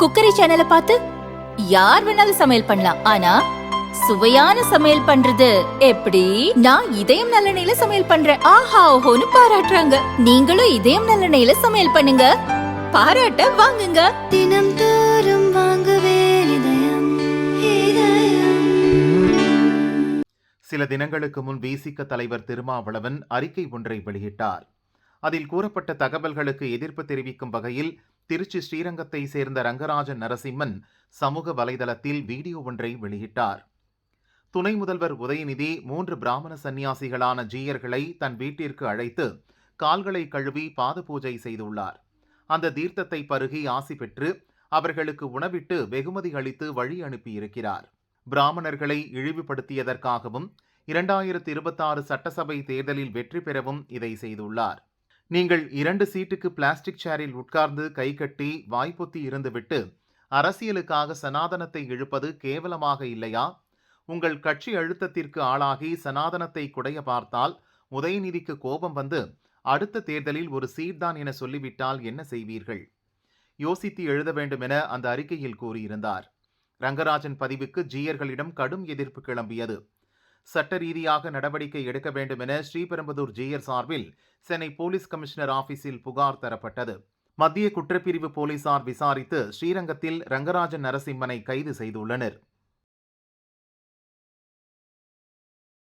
Cookery சேனலை பார்த்து யார் வேணாலும் சமையல் பண்ணலாம். ஆனா சுவையான சமையல் பண்றது எப்படி? நான் இதயம் நல்லெண்ணெயில சமையல் பண்றேன். ஆஹா ஓஹோன்னு பாராட்டுறாங்க. நீங்களும் இதயம் நல்லெண்ணெயில சமையல் பண்ணுங்க. பாராட்ட வாங்குங்க. தினம் தோறும் வாங்குவே இதயம் இதயம். சில தினங்களுக்கு முன் விசிக தலைவர் திருமாவளவன் அறிக்கை ஒன்றை வெளியிட்டார். அதில் கூறப்பட்ட தகவல்களுக்கு எதிர்ப்பு தெரிவிக்கும் வகையில் திருச்சி ஸ்ரீரங்கத்தை சேர்ந்த ரங்கராஜன் நரசிம்மன் சமூக வலைதளத்தில் வீடியோ ஒன்றை வெளியிட்டார். துணை முதல்வர் உதயநிதி மூன்று பிராமண சந்நியாசிகளான ஜீயர்களை தன் வீட்டிற்கு அழைத்து கால்களை கழுவி பாத பூஜை செய்துள்ளார். அந்த தீர்த்தத்தை பருகி ஆசி பெற்று அவர்களுக்கு உணவிட்டு வெகுமதி அளித்து வழி அனுப்பியிருக்கிறார். பிராமணர்களை இழிவுபடுத்தியதற்காகவும் இரண்டாயிரத்தி இருபத்தாறு சட்டசபை தேர்தலில் வெற்றி பெறவும் இதை செய்துள்ளார். நீங்கள் இரண்டு சீட்டுக்கு பிளாஸ்டிக் சேரில் உட்கார்ந்து கைகட்டி வாய்ப்பொத்தி இருந்துவிட்டு அரசியலுக்காக சனாதனத்தை இழுப்பது கேவலமாக இல்லையா? உங்கள் கட்சி அழுத்தத்திற்கு ஆளாகி சனாதனத்தை குடைய பார்த்தால் உதயநிதிக்கு கோபம் வந்து அடுத்த தேர்தலில் ஒரு சீட்தான் என சொல்லிவிட்டால் என்ன செய்வீர்கள்? யோசித்து எழுத வேண்டும் என அந்த அறிக்கையில் கூறியிருந்தார். ரங்கராஜன் பதிவுக்கு ஜீயர்களிடம் கடும் எதிர்ப்பு கிளம்பியது. சட்ட ரீதியாக நடவடிக்கை எடுக்க வேண்டும் என ஸ்ரீபெரும்புதூர் ஜீயர் சார்பில் சென்னை போலீஸ் கமிஷனர் ஆபீஸில் புகார் தரப்பட்டது. மத்திய குற்றப்பிரிவு போலீசார் விசாரித்து ஸ்ரீரங்கத்தில் ரங்கராஜன் நரசிம்மனை கைது செய்துள்ளனர்.